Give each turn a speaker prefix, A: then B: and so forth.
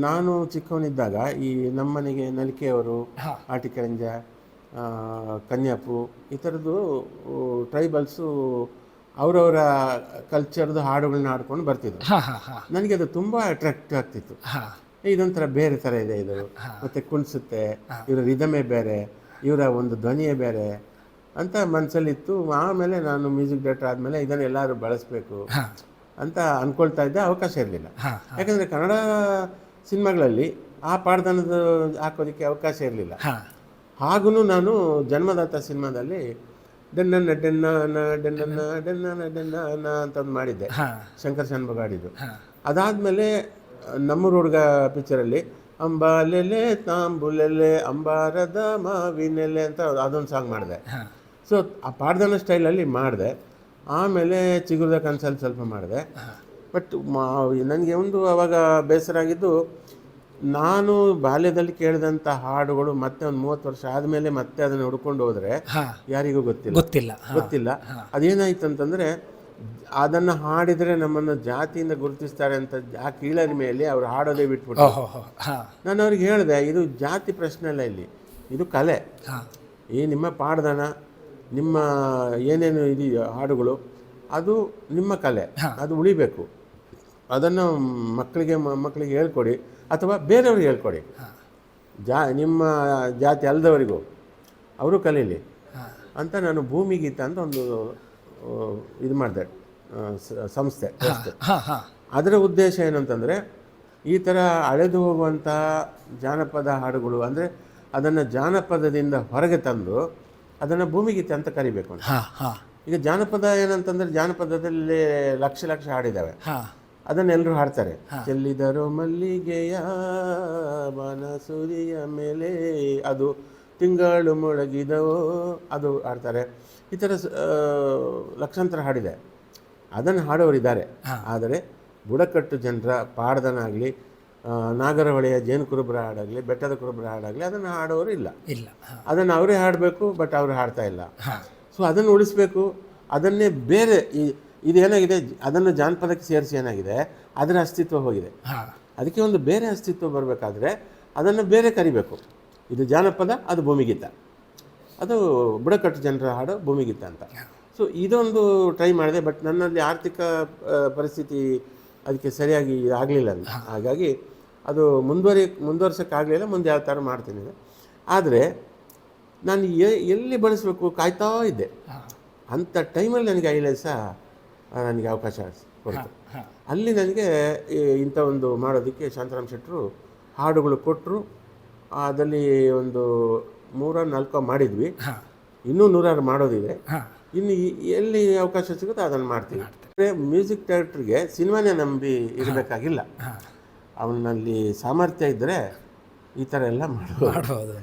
A: ನಾನು ಚಿಕ್ಕವನಿದ್ದಾಗ ಈ ನಮ್ಮನೆಗೆ ನಲಿಕೆಯವರು
B: ಅವರು
A: ಆಟಿಕರಂಜ ಕನ್ಯಾಪು ಈ ಥರದ್ದು ಟ್ರೈಬಲ್ಸು ಅವರವರ ಕಲ್ಚರ್ದು ಹಾಡುಗಳನ್ನ ಹಾಡ್ಕೊಂಡು ಬರ್ತಿದ್ರು. ನನಗೆ ಅದು ತುಂಬ ಅಟ್ರಾಕ್ಟ್ ಆಗ್ತಿತ್ತು. ಇದೊಂಥರ ಬೇರೆ ಥರ ಇದೆ ಇದು. ಮತ್ತು ಕುಣಿಸುತ್ತೆ ಇವರ ರಿದಮೇ ಬೇರೆ ಇವರ ಒಂದು ಧ್ವನಿಯೇ ಬೇರೆ ಅಂತ ಮನಸ್ಸಲ್ಲಿತ್ತು ಆಮೇಲೆ ನಾನು ಮ್ಯೂಸಿಕ್ ಡೈರೆಕ್ಟರ್ ಆದಮೇಲೆ ಇದನ್ನು ಎಲ್ಲರೂ ಬಳಸಬೇಕು ಅಂತ ಅಂದ್ಕೊಳ್ತಾ ಇದ್ದೆ ಅವಕಾಶ ಇರಲಿಲ್ಲ. ಯಾಕಂದರೆ ಕನ್ನಡ ಸಿನಿಮಾಗಳಲ್ಲಿ ಆ ಪಾಡ್ದನದ ಹಾಕೋದಕ್ಕೆ ಅವಕಾಶ ಇರಲಿಲ್ಲ. ಹಾಗೂ ನಾನು ಜನ್ಮದಾತ ಸಿನಿಮಾದಲ್ಲಿ ಡೆನ್ನ ಡೆನ್ನ ಡೆನ್ನ ಡೆನ್ನ ಡೆನ್ನ ಅಂತ ಒಂದು ಮಾಡಿದ್ದೆ ಶಂಕರ್ ಶಾನ್ಭಾಗ್ ಆಡಿದ್ದು ಅದಾದಮೇಲೆ ನಮ್ಮೂರು ಹುಡುಗ ಪಿಕ್ಚರಲ್ಲಿ ಅಂಬಾಲೆಲೆ ತಾಂಬುಲೆಲೆ ಅಂಬಾರದ ಮಾವಿನೆಲೆ ಅಂತ ಅದೊಂದು ಸಾಂಗ್ ಮಾಡಿದೆ. ಸೊ ಆ ಪಾಡ್ದನ ಸ್ಟೈಲಲ್ಲಿ ಮಾಡಿದೆ. ಆಮೇಲೆ ಚಿಗುರ್ದ ಕನ್ಸಲ್ಲಿ ಸ್ವಲ್ಪ ಮಾಡಿದೆ. ಬಟ್ ನನಗೆ ಒಂದು ಅವಾಗ ಬೇಸರ ಆಗಿದ್ದು ನಾನು ಬಾಲ್ಯದಲ್ಲಿ ಕೇಳಿದಂಥ ಹಾಡುಗಳು ಮತ್ತೆ ಒಂದು ಮೂವತ್ತು ವರ್ಷ ಆದಮೇಲೆ ಮತ್ತೆ ಅದನ್ನು ಹುಡ್ಕೊಂಡು ಹೋದರೆ ಯಾರಿಗೂ ಗೊತ್ತಿಲ್ಲ.
B: ಗೊತ್ತಿಲ್ಲ.
A: ಗೊತ್ತಿಲ್ಲ. ಅದೇನಾಯ್ತು ಅಂತಂದರೆ ಅದನ್ನು ಹಾಡಿದರೆ ನಮ್ಮನ್ನು ಜಾತಿಯಿಂದ ಗುರುತಿಸ್ತಾರೆ ಅಂತ ಆ ಕೀಳರಿಮೆಯಲ್ಲಿ ಅವ್ರು ಹಾಡೋದೇ ಬಿಟ್ಬಿಟ್ಟು ನಾನು ಅವ್ರಿಗೆ ಹೇಳಿದೆ ಇದು ಜಾತಿ ಪ್ರಶ್ನೆ ಅಲ್ಲ ಇಲ್ಲಿ. ಇದು ಕಲೆ.
B: ಏ
A: ಈ ನಿಮ್ಮ ಪಾಡ್ದಣ ನಿಮ್ಮ ಏನೇನು ಇದೆಯೋ ಹಾಡುಗಳು ಅದು ನಿಮ್ಮ ಕಲೆ. ಅದು ಉಳಿಬೇಕು. ಅದನ್ನು ಮಕ್ಕಳಿಗೆ ಮಕ್ಕಳಿಗೆ ಹೇಳ್ಕೊಡಿ ಅಥವಾ ಬೇರೆಯವ್ರಿಗೆ ಹೇಳ್ಕೊಡಿ. ಜಾ ನಿಮ್ಮ ಜಾತಿ ಅಲ್ಲದವರಿಗೂ ಅವರು ಕಲೀಲಿ ಅಂತ ನಾನು ಭೂಮಿಗೀತ ಅಂತ ಒಂದು ಇದು ಮಾಡಿದೆ. ಸಂಸ್ಥೆ ಅದರ ಉದ್ದೇಶ ಏನಂತಂದರೆ ಈ ಥರ ಅಳೆದು ಹೋಗುವಂಥ ಜಾನಪದ ಹಾಡುಗಳು ಅಂದರೆ ಅದನ್ನು ಜಾನಪದದಿಂದ ಹೊರಗೆ ತಂದು ಅದನ್ನು ಭೂಮಿಗೀತೆ ಅಂತ ಕರಿಬೇಕು ಅಂತ.
B: ಹಾ ಹಾ.
A: ಈಗ ಜಾನಪದ ಏನಂತಂದರೆ ಜಾನಪದದಲ್ಲಿ ಲಕ್ಷ ಲಕ್ಷ ಹಾಡಿದ್ದಾವೆ.
B: ಹಾ.
A: ಅದನ್ನೆಲ್ಲರೂ ಹಾಡ್ತಾರೆ. ಚೆಲ್ಲಿದರು ಮಲ್ಲಿಗೆಯ ಬನಸುರಿಯ ಮೇಲೆ ಅದು ತಿಂಗಳು ಮೊಳಗಿದವೋ ಅದು ಹಾಡ್ತಾರೆ. ಈ ಥರ ಲಕ್ಷಾಂತರ ಹಾಡಿದೆ. ಅದನ್ನು ಹಾಡೋರಿದ್ದಾರೆ. ಆದರೆ ಬುಡಕಟ್ಟು ಜನರ ಪಾಡ್ದನಾಗಲಿ ನಾಗರಹೊಳೆಯ ಜೇನು ಕುರುಬರ ಹಾಡಾಗಲಿ ಬೆಟ್ಟದ ಕುರುಬರ ಹಾಡಾಗಲಿ ಅದನ್ನು ಹಾಡೋರು ಇಲ್ಲ.
B: ಇಲ್ಲ.
A: ಅದನ್ನು ಅವರೇ ಹಾಡಬೇಕು ಬಟ್ ಅವರು ಹಾಡ್ತಾ ಇಲ್ಲ. ಸೊ ಅದನ್ನು ಉಳಿಸ್ಬೇಕು. ಅದನ್ನೇ ಬೇರೆ ಈ ಇದೇನಾಗಿದೆ ಅದನ್ನು ಜಾನಪದಕ್ಕೆ ಸೇರಿಸಿ ಏನಾಗಿದೆ? ಅದರ ಅಸ್ತಿತ್ವ ಹೋಗಿದೆ. ಅದಕ್ಕೆ ಒಂದು ಬೇರೆ ಅಸ್ತಿತ್ವ ಬರಬೇಕಾದ್ರೆ ಅದನ್ನು ಬೇರೆ ಕರಿಬೇಕು. ಇದು ಜಾನಪದ ಅದು ಭೂಮಿಗೀತ. ಅದು ಬುಡಕಟ್ಟು ಜನರ ಹಾಡು ಭೂಮಿಗೀತ ಅಂತ. ಸೊ ಇದೊಂದು ಟ್ರೈ ಮಾಡಿದೆ ಬಟ್ ನನ್ನಲ್ಲಿ ಆರ್ಥಿಕ ಪರಿಸ್ಥಿತಿ ಅದಕ್ಕೆ ಸರಿಯಾಗಿ ಆಗಲಿಲ್ಲ ಹಾಗಾಗಿ ಅದು ಮುಂದುವರಿ ಮುಂದುವರ್ಸೋಕ್ಕಾಗಲಿಲ್ಲ ಮುಂದೆ ಯಾವ ಥರ ಮಾಡ್ತೀನಿ ಆದರೆ ನಾನು ಎ- ಎಲ್ಲಿ ಬಳಸಬೇಕು ಕಾಯ್ತಾ ಇದ್ದೆ. ಅಂಥ ಟೈಮಲ್ಲಿ ನನಗೆ ಐಲೇಸ ನನಗೆ ಅವಕಾಶ ಕೊಡ್ತು ಅಲ್ಲಿ ನನಗೆ ಇಂಥ ಒಂದು ಮಾಡೋದಕ್ಕೆ ಶಾಂತರಾಮ್ ಶೆಟ್ಟರು ಹಾಡುಗಳು ಕೊಟ್ಟರು. ಅದರಲ್ಲಿ ಒಂದು ಮೂರ ನಾಲ್ಕು ಮಾಡಿದ್ವಿ. ಇನ್ನೂ ನೂರಾರು ಮಾಡೋದಿದೆ. ಇನ್ನು ಎಲ್ಲಿ ಅವಕಾಶ ಸಿಗುತ್ತೋ ಅದನ್ನು ಮಾಡ್ತೀವಿ. ಮ್ಯೂಸಿಕ್ ಡೈರೆಕ್ಟ್ರಿಗೆ ಸಿನಿಮಾನೇ ನಂಬಿ ಇರಬೇಕಾಗಿಲ್ಲ. ಅವನಲ್ಲಿ ಸಾಮರ್ಥ್ಯ ಇದ್ದರೆ ಈ ಥರ ಎಲ್ಲ ಮಾಡಬಹುದು
B: ಮಾಡ್ಬೋದು.